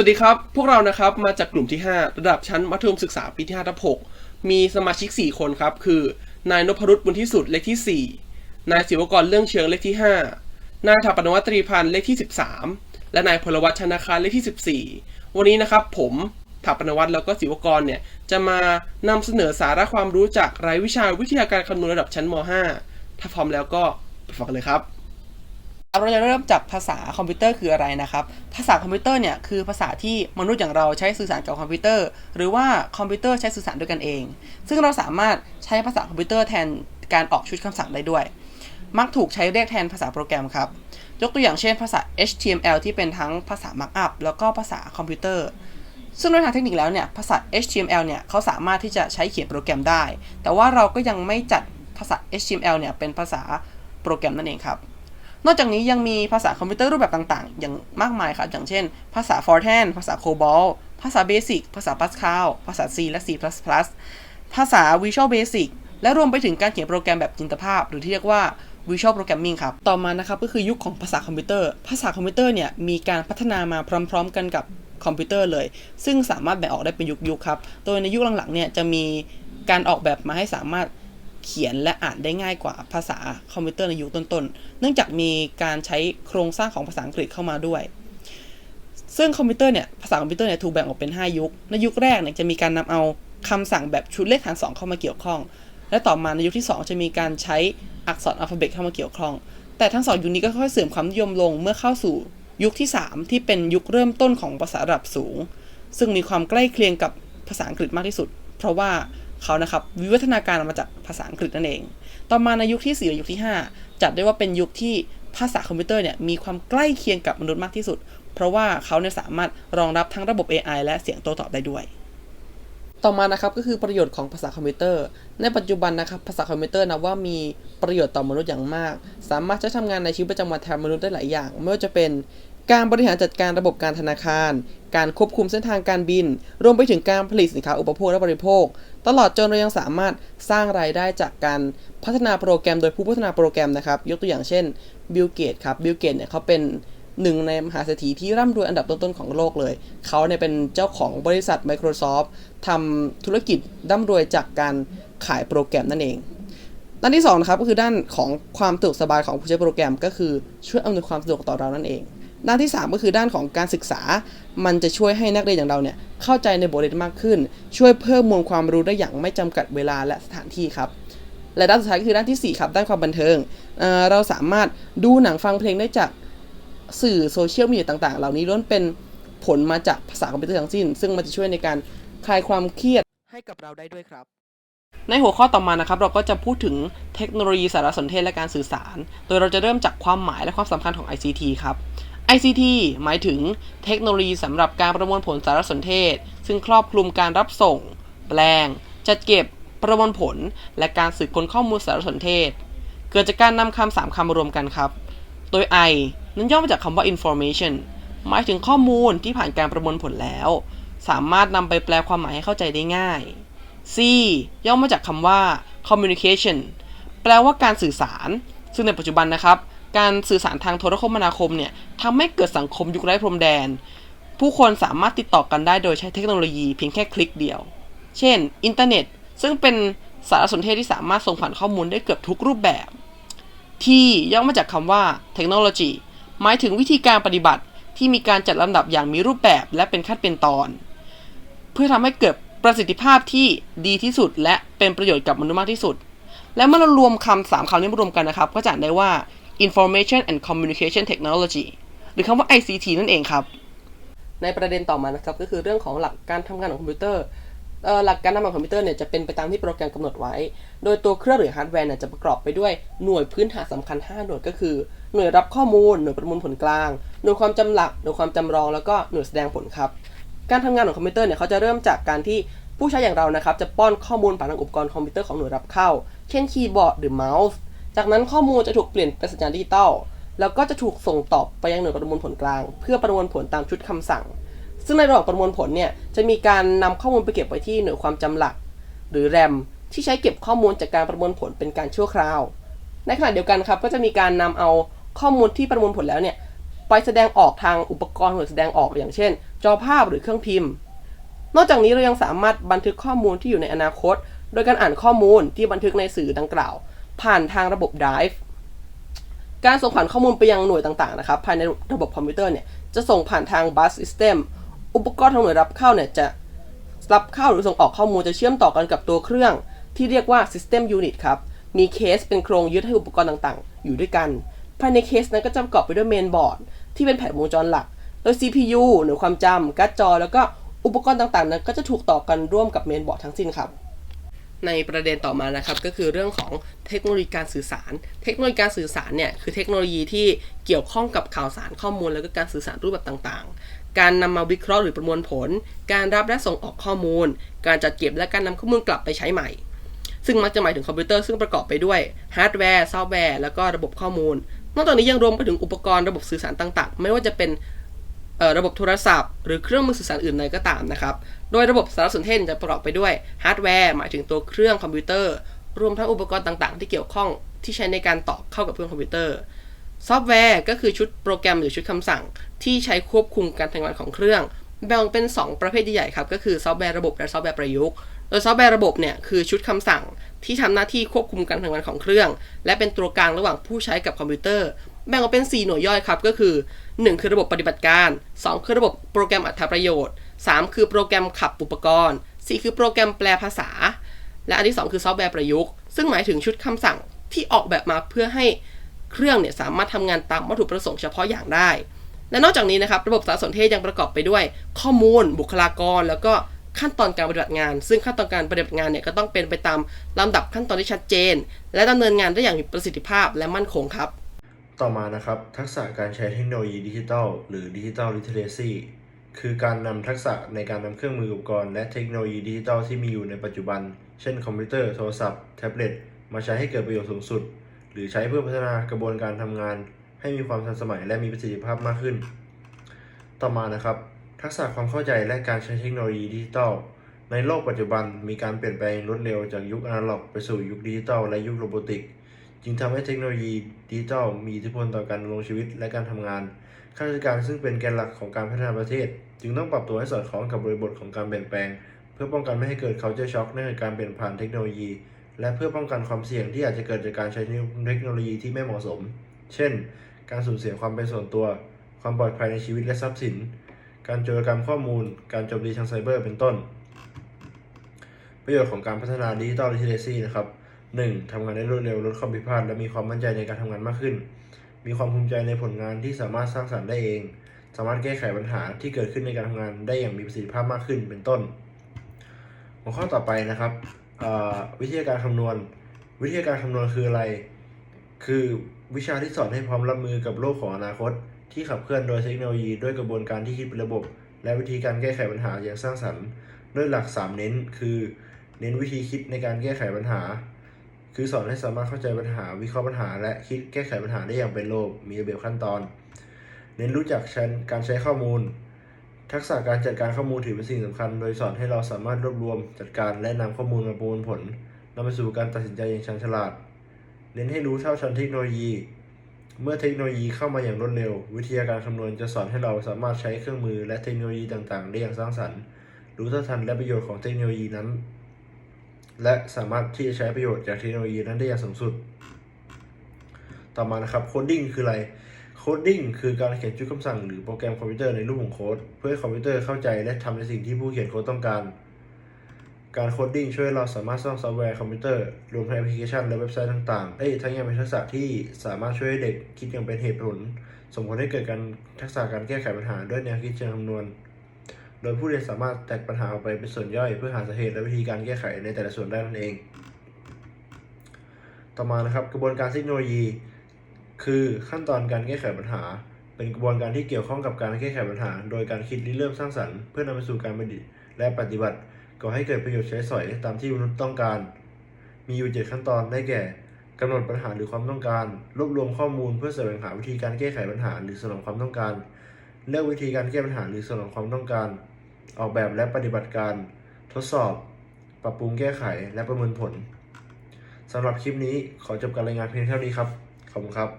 วัสดีครับ พวกเรานะครับมาจากกลุ่มที่ 5 ระดับชั้นมัธยมศึกษาปีที่5ทับ6มีสมาชิก 4 คนครับ คือนายนพรุษบุญที่สุดเลขที่ 4 นายศิวกรเรื่องเชิงเลขที่ 5 นายถาปนวัตรีพันธ์เลขที่ 13 และนายพลวัตชนาคารเลขที่ 14 วันนี้นะครับผมถาปนวัตแล้วก็ศิวกรเนี่ยจะมานำเสนอสาระความรู้จากรายวิชาวิทยาการคำนวณระดับชั้นม .5 ถ้าพร้อมแล้วก็ไปฟังกันเลยครับ เราจะเริ่มจากภาษาคอมพิวเตอร์คืออะไรนะครับ ภาษาคอมพิวเตอร์เนี่ยคือภาษาที่มนุษย์อย่างเราใช้สื่อสารกับคอมพิวเตอร์ หรือว่าคอมพิวเตอร์ใช้สื่อสารด้วยกันเอง ซึ่งเราสามารถใช้ภาษาคอมพิวเตอร์แทนการออกชุดคำสั่งได้ด้วย มักถูกใช้เรียกแทนภาษาโปรแกรมครับ ยกตัวอย่างเช่นภาษา HTML ที่เป็นทั้งภาษา Markup แล้วก็ภาษาคอมพิวเตอร์ ซึ่งโดยทางเทคนิคแล้วเนี่ยภาษา HTML เนี่ยเขาสามารถที่จะใช้เขียนโปรแกรมได้ แต่ว่าเราก็ยังไม่จัดภาษา HTML เนี่ยเป็นภาษาโปรแกรมนั่นเองครับ นอกจากนี้ยังมีภาษาคอมพิวเตอร์รูปแบบต่างๆ อย่างมากมายครับ อย่างเช่น ภาษา Fortran ภาษา COBOL ภาษา Basic ภาษา Pascal ภาษา C และ C++ ภาษา Visual Basic และรวมไปถึงการเขียนโปรแกรมแบบจินตภาพ หรือที่เรียกว่า Visual Programming ครับ ต่อมานะครับก็คือยุคของภาษาคอมพิวเตอร์ ภาษาคอมพิวเตอร์เนี่ยมีการพัฒนามาพร้อม ๆ กันกับคอมพิวเตอร์เลย ซึ่งสามารถแบ่งออกได้เป็นยุคๆครับ โดยในยุคหลังๆเนี่ยจะมีการออกแบบมาให้สามารถ เขียนและอ่านได้ง่ายกว่าภาษาคอมพิวเตอร์ในยุคต้นๆ เนื่องจากมีการใช้โครงสร้างของภาษาอังกฤษเข้ามาด้วย ซึ่งคอมพิวเตอร์เนี่ยภาษาคอมพิวเตอร์เนี่ยถูกแบ่งออกเป็น 5 ยุค ในยุคแรกเนี่ยจะมีการนำเอาคำสั่งแบบชุดเลขหาร2เข้ามาเกี่ยวข้อง และต่อมาในยุคที่ 2 จะมีการใช้อักษรอัลฟาเบตเข้ามาเกี่ยวข้อง แต่ทั้งสองยุคนี้ก็ค่อยๆเสื่อมความนิยมลงเมื่อเข้าสู่ยุคที่ 3 ที่เป็นยุคเริ่มต้นของภาษาระดับสูง ซึ่งมีความใกล้เคียงกับภาษาอังกฤษมากที่สุด เพราะว่า เขานะครับวิวัฒนาการมาจากภาษาอังกฤษนั่นเอง ต่อมาในยุคที่ 4 และยุคที่ 5 จัดได้ว่าเป็นยุคที่ภาษาคอมพิวเตอร์เนี่ยมีความใกล้เคียงกับมนุษย์มากที่สุด เพราะว่าเขาเนี่ยสามารถรองรับทั้งระบบ AI และเสียงโต้ตอบได้ด้วย ต่อมานะครับก็คือประโยชน์ของภาษาคอมพิวเตอร์ ในปัจจุบันนะครับภาษาคอมพิวเตอร์นับว่ามีประโยชน์ต่อมนุษย์อย่างมาก สามารถใช้ทำงานในชีวิตประจำวันแทนมนุษย์ได้หลายอย่าง ไม่ว่าจะเป็น การบริหารจัดการระบบการธนาคาร การควบคุมเส้นทางการบิน รวมไปถึงการผลิตสินค้าอุปโภคและบริโภค ตลอดจนเรายังสามารถสร้างรายได้จากการพัฒนาโปรแกรมโดยผู้พัฒนาโปรแกรมนะครับ ยกตัวอย่างเช่นบิลเกตครับบิลเกตเนี่ยเขาเป็นหนึ่งในมหาเศรษฐีที่ร่ำรวยอันดับต้นๆของโลกเลย เขาเนี่ยเป็นเจ้าของบริษัท Microsoft ทำธุรกิจร่ำรวยจากการขายโปรแกรมนั่นเอง ด้านที่2นะครับก็คือด้านของความสะดวกสบายของผู้ใช้โปรแกรม ก็คือช่วยอำนวยความสะดวกต่อเรานั่นเอง ด้านที่ 3 ก็คือด้านของการศึกษา มันจะช่วยให้นักเรียนอย่างเราเนี่ยเข้าใจในบทเรียนมากขึ้น ช่วยเพิ่มมวลความรู้ได้อย่างไม่จำกัดเวลาและสถานที่ครับและด้านสุดท้ายก็คือด้านที่4ครับด้านความบันเทิงเเราสามารถดูหนังฟังเพลงได้จากสื่อโซเชียลมีเดียต่างๆ เหล่านี้ล้วนเป็นผลมาจากภาษาคอมพิวเตอร์ทั้งสิ้น ซึ่งมันจะช่วยในการคลายความเครียดให้กับเราได้ด้วยครับ ในหัวข้อต่อมานะครับ เราก็จะพูดถึงเทคโนโลยีสารสนเทศและการสื่อสาร โดยเราจะเริ่มจากความหมายและความสำคัญของ ICT ครับ ICT หมายถึงเทคโนโลยีสำหรับการประมวลผลสารสนเทศ ซึ่งครอบคลุมการรับส่ง แปลง จัดเก็บ ประมวลผล และการสืบค้นข้อมูลสารสนเทศ เกิดจากการนำคำสามคำมารวมกันครับ โดย I นั้นย่อมาจากคำว่า information หมายถึงข้อมูลที่ผ่านการประมวลผลแล้ว สามารถนำไปแปลความหมายให้เข้าใจได้ง่าย C ย่อมาจากคำว่า communication แปลว่าการสื่อสาร ซึ่งในปัจจุบันนะครับ การสื่อสารทางโทรคมนาคมเนี่ยทำให้เกิดสังคมยุคไร้พรมแดน ผู้คนสามารถติดต่อกันได้โดยใช้เทคโนโลยีเพียงแค่คลิกเดียว เช่น อินเทอร์เน็ต ซึ่งเป็นสารสนเทศที่สามารถส่งผ่านข้อมูลได้เกือบทุกรูปแบบ ที่ย่อมาจากคำว่า technology หมายถึงวิธีการปฏิบัติที่มีการจัดลำดับอย่างมีรูปแบบและเป็นขั้นเป็นตอน เพื่อทำให้เกิดประสิทธิภาพที่ดีที่สุด และเป็นประโยชน์กับมนุษย์มากที่สุด และเมื่อเรารวมคำสามคำนี้มารวมกันนะครับ ก็จะอ่านได้ว่า information and communication technology หรือคำว่า ICT นั่นเองครับ ในประเด็นต่อมานะครับก็คือเรื่องของหลักการทำงานของคอมพิวเตอร์หลักการทำงานของคอมพิวเตอร์เนี่ยจะเป็นไปตามที่โปรแกรมกำหนดไว้ โดยตัวเครื่องหรือฮาร์ดแวร์เนี่ยจะประกอบไปด้วยหน่วยพื้นฐานสำคัญ 5 หน่วยก็คือ หน่วยรับข้อมูล หน่วยประมวลผลกลาง หน่วยความจำหลัก หน่วยความจำลอง แล้วก็หน่วยแสดงผลครับ การทำงานของคอมพิวเตอร์เนี่ยเขาจะเริ่มจากการที่ผู้ใช้อย่างเรานะครับจะป้อนข้อมูลผ่านทางอุปกรณ์คอมพิวเตอร์ของหน่วยรับเข้า เช่นคีย์บอร์ดหรือเมาส์ จากนั้นข้อมูลจะถูกเปลี่ยนเป็นสัญญาณดิจิตอลแล้วก็จะถูกส่งต่อไปยังหน่วยประมวลผลกลาง เพื่อประมวลผลตามชุดคำสั่ง ซึ่งในระหว่างประมวลผลเนี่ยจะมีการนำข้อมูลไปเก็บไว้ที่หน่วยความจำหลัก หรือ RAM ที่ใช้เก็บข้อมูลจากการประมวลผลเป็นการชั่วคราว ในขณะเดียวกันครับก็จะมีการนำเอาข้อมูลที่ประมวลผลแล้วเนี่ยไปแสดงออกทางอุปกรณ์หน่วยแสดงออกอย่างเช่น จอภาพหรือเครื่องพิมพ์ นอกจากนี้เรายังสามารถบันทึกข้อมูลที่อยู่ในอนาคต โดยการอ่านข้อมูลที่บันทึกในสื่อดังกล่าว ผ่านทางระบบ Drive การส่งผ่านข้อมูลไปยังหน่วยต่างๆนะครับภายในระบบคอมพิวเตอร์เนี่ยจะส่งผ่านทาง bus system อุปกรณ์ทางหน่วยรับเข้าเนี่ยจะรับเข้าหรือส่งออกข้อมูลจะเชื่อมต่อกันกับตัวเครื่อง ที่เรียกว่า system unit ครับมีเคสเป็นโครงยึดให้อุปกรณ์ต่างๆ อยู่ด้วยกัน ภายในเคสนั้นก็จะประกอบไปด้วยเมนบอร์ดที่เป็นแผงวงจรหลัก โดย CPU หรือความจำการ์ดจอ แล้วก็อุปกรณ์ต่างๆนั้นก็จะถูกต่อกันร่วมกับเมนบอร์ดทั้งสิ้นครับ ในประเด็นต่อมานะครับก็คือเรื่องของเทคโนโลยีการสื่อสาร เทคโนโลยีการสื่อสารเนี่ยคือเทคโนโลยีที่เกี่ยวข้องกับข่าวสารข้อมูล แล้วก็การสื่อสารรูปแบบต่างๆ การนำมาวิเคราะห์หรือประมวลผล การรับและส่งออกข้อมูล การจัดเก็บและการนำข้อมูลกลับไปใช้ใหม่ ซึ่งมักจะหมายถึงคอมพิวเตอร์ซึ่งประกอบไปด้วยฮาร์ดแวร์ซอฟต์แวร์แล้วก็ระบบข้อมูลนอกจากนี้ยังรวมไปถึงอุปกรณ์ระบบสื่อสารต่างๆ ไม่ว่าจะเป็น ระบบโทรศัพท์ หรือเครื่องมือสื่อสารอื่นใดก็ตามนะครับ โดยระบบสารสนเทศจะประกอบไปด้วยฮาร์ดแวร์หมายถึงตัวเครื่องคอมพิวเตอร์ รวมทั้งอุปกรณ์ต่างๆ ที่เกี่ยวข้องที่ใช้ในการต่อเข้ากับเครื่องคอมพิวเตอร์ ซอฟต์แวร์ก็คือชุดโปรแกรมหรือชุดคำสั่ง ที่ใช้ควบคุมการทำงานของเครื่อง แบ่งเป็น 2 ประเภทใหญ่ๆครับ ก็คือซอฟต์แวร์ระบบและซอฟต์แวร์ประยุกต์ โดยซอฟต์แวร์ระบบเนี่ยคือชุดคำสั่งที่ทำหน้าที่ควบคุมการทำงานของเครื่อง และเป็นตัวกลางระหว่างผู้ใช้กับคอมพิวเตอร์ แบ่งออกเป็น 4 หน่วยย่อยครับ ก็คือ 1 คือระบบปฏิบัติการ 2 คือระบบโปรแกรมอัตประโยชน์ 3 คือโปรแกรมขับอุปกรณ์ 4 คือโปรแกรมแปลภาษา และอันที่ 2 คือซอฟต์แวร์ประยุกต์ ซึ่งหมายถึงชุดคำสั่งที่ออกแบบมาเพื่อให้เครื่องเนี่ยสามารถทำงานตามวัตถุประสงค์เฉพาะอย่างได้ และนอกจากนี้นะครับระบบสารสนเทศยังประกอบไปด้วย ข้อมูล บุคลากร แล้วก็ขั้นตอนการปฏิบัติงาน ซึ่งขั้นตอนการปฏิบัติงานเนี่ยก็ต้องเป็นไปตามลำดับขั้นตอนที่ชัดเจน และดำเนินงานได้อย่างมีประสิทธิภาพและมั่นคงครับ ต่อมานะครับ ทักษะการใช้เทคโนโลยีดิจิทัลหรือดิจิทัลลิเทเรซีคือการนำทักษะในการนำเครื่องมืออุปกรณ์และเทคโนโลยีดิจิทัลที่มีอยู่ในปัจจุบัน เช่นคอมพิวเตอร์โทรศัพท์ แท็บเล็ต มาใช้ให้เกิดประโยชน์สูงสุด หรือใช้เพื่อพัฒนากระบวนการทำงาน ให้มีความทันสมัยและมีประสิทธิภาพมากขึ้น ต่อมานะครับ ทักษะความเข้าใจและการใช้เทคโนโลยีดิจิทัลในโลกปัจจุบันมีการเปลี่ยนแปลงรวดเร็วจากยุคอนาล็อกไปสู่ยุคดิจิทัลและยุคโรบอติก จึงทำให้เทคโนโลยีดิจิทัลมีอิทธิพลต่อการดำรงชีวิตและการทำงานข้าราชการซึ่งเป็นแกนหลักของการพัฒนาประเทศ จึงต้องปรับตัวให้สอดคล้องกับบริบทของการเปลี่ยนแปลง เพื่อป้องกันไม่ให้เกิด culture shock เนื่องจากการเปลี่ยนผ่านเทคโนโลยี และเพื่อป้องกันความเสี่ยงที่อาจจะเกิดจากการใช้เทคโนโลยีที่ไม่เหมาะสม เช่น การสูญเสียความเป็นส่วนตัว ความปลอดภัยในชีวิตและทรัพย์สิน การโจรกรรมข้อมูล การโจมตีทางไซเบอร์เป็นต้น ประโยชน์ของการพัฒนาดิจิทัลลิเทเรซีนะครับ 1. ทำงานได้รวดเร็วลดข้อผิดพลาดและมีความมั่นใจในการทำงานมากขึ้น มีความภูมิใจในผลงานที่สามารถสร้างสรรค์ได้เอง สามารถแก้ไขปัญหาที่เกิดขึ้นในการทำงานได้อย่างมีประสิทธิภาพมากขึ้นเป็นต้น หัวข้อต่อไปนะครับวิธีการคำนวณ วิธีการคำนวณคืออะไร คือวิชาที่สอนให้พร้อมรับมือกับโลกของอนาคต ที่ขับเคลื่อนโดยเทคโนโลยีด้วยกระบวนการที่คิดเป็นระบบ และวิธีการแก้ไขปัญหาอย่างสร้างสรรค์ ด้วยหลัก 3 เน้น คือ เน้นวิธีคิดในการแก้ไขปัญหา คือสอนให้สามารถเข้าใจปัญหาวิเคราะห์ปัญหา และคิดแก้ไขปัญหาได้อย่างเป็นระบบมีระเบียบขั้นตอน เน้นรู้จักใช้การใช้ข้อมูล ทักษะการจัดการข้อมูลถือเป็นสิ่งสำคัญ โดยสอนให้เราสามารถรวบรวมจัดการและนำข้อมูลมาประมวลผลนำไปสู่การตัดสินใจอย่างชันฉลาด เน้นให้รู้เท่าทันเทคโนโลยี เมื่อเทคโนโลยีเข้ามาอย่างรวดเร็ว วิทยาการคำนวณจะสอนให้เราสามารถใช้เครื่องมือและเทคโนโลยีต่างๆ ได้อย่างสร้างสรรค์ รู้เท่าทันและประโยชน์ของเทคโนโลยีนั้น และสามารถที่จะใช้ประโยชน์จากเทคโนโลยีนั้นได้อย่างสูงสุด ต่อมานะครับโคดดิ้งคืออะไรโคดดิ้งคือการเขียนชุดคำสั่งหรือโปรแกรมคอมพิวเตอร์ในรูปของโค้ดเพื่อให้คอมพิวเตอร์เข้าใจและทำในสิ่งที่ผู้เขียนโค้ดต้องการ การโคดดิ้งช่วยเราสามารถสร้างซอฟต์แวร์คอมพิวเตอร์รวมทั้งแอปพลิเคชันและเว็บไซต์ต่างๆ เอ้ยทั้งยังเป็นทักษะที่สามารถช่วยเด็กคิดอย่างเป็นเหตุผลส่งผลให้เกิดการทักษะการแก้ไขปัญหาด้วยแนวคิดเชิงคำนวณ โดยผู้เรียนสามารถแตกปัญหาออกไปเป็นส่วนย่อย เพื่อหาสาเหตุและวิธีการแก้ไขในแต่ละส่วนได้นั่นเอง ต่อมานะครับกระบวนการเทคโนโลยี คือขั้นตอนการแก้ไขปัญหา เป็นกระบวนการที่เกี่ยวข้องกับการแก้ไขปัญหา โดยการคิดริเริ่มสร้างสรรค์ เพื่อนำไปสู่การประดิษฐ์และปฏิบัติก่อให้เกิดประโยชน์ใช้สอยตามที่มนุษย์ต้องการ มีอยู่เจ็ดขั้นตอนได้แก่กำหนดปัญหาหรือความต้องการ รวบรวมข้อมูลเพื่อแสวงหาวิธีการแก้ไขปัญหาหรือสนองความต้องการ เลือกวิธีการแก้ปัญหาหรือสนองความต้องการ ออกแบบและปฏิบัติการ ทดสอบ ปรับปรุงแก้ไข และประเมินผลสำหรับคลิปนี้ขอจบการรายงานเพียงเท่านี้ครับ ขอบคุณครับ